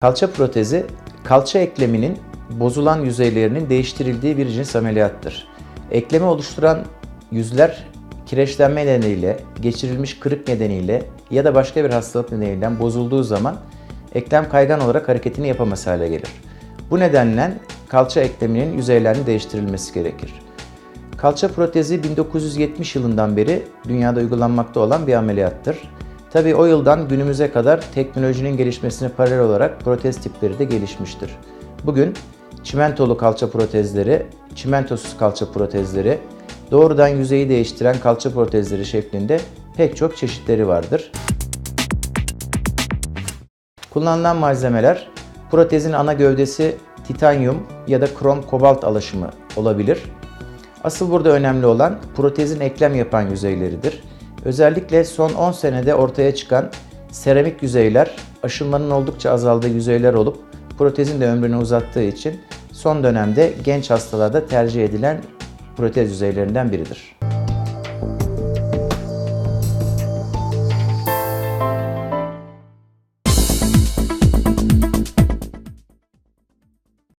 Kalça protezi, kalça ekleminin bozulan yüzeylerinin değiştirildiği bir cins ameliyattır. Eklemi oluşturan yüzler kireçlenme nedeniyle, geçirilmiş kırık nedeniyle ya da başka bir hastalık nedeniyle bozulduğu zaman eklem kaygan olarak hareketini yapamaz hale gelir. Bu nedenle kalça ekleminin yüzeylerinin değiştirilmesi gerekir. Kalça protezi 1970 yılından beri dünyada uygulanmakta olan bir ameliyattır. Tabi o yıldan günümüze kadar teknolojinin gelişmesine paralel olarak protez tipleri de gelişmiştir. Bugün çimentolu kalça protezleri, çimentosuz kalça protezleri, doğrudan yüzeyi değiştiren kalça protezleri şeklinde pek çok çeşitleri vardır. Kullanılan malzemeler protezin ana gövdesi titanyum ya da krom kobalt alaşımı olabilir. Asıl burada önemli olan protezin eklem yapan yüzeyleridir. Özellikle son 10 senede ortaya çıkan seramik yüzeyler aşınmanın oldukça azaldığı yüzeyler olup protezin de ömrünü uzattığı için son dönemde genç hastalarda tercih edilen protez yüzeylerinden biridir.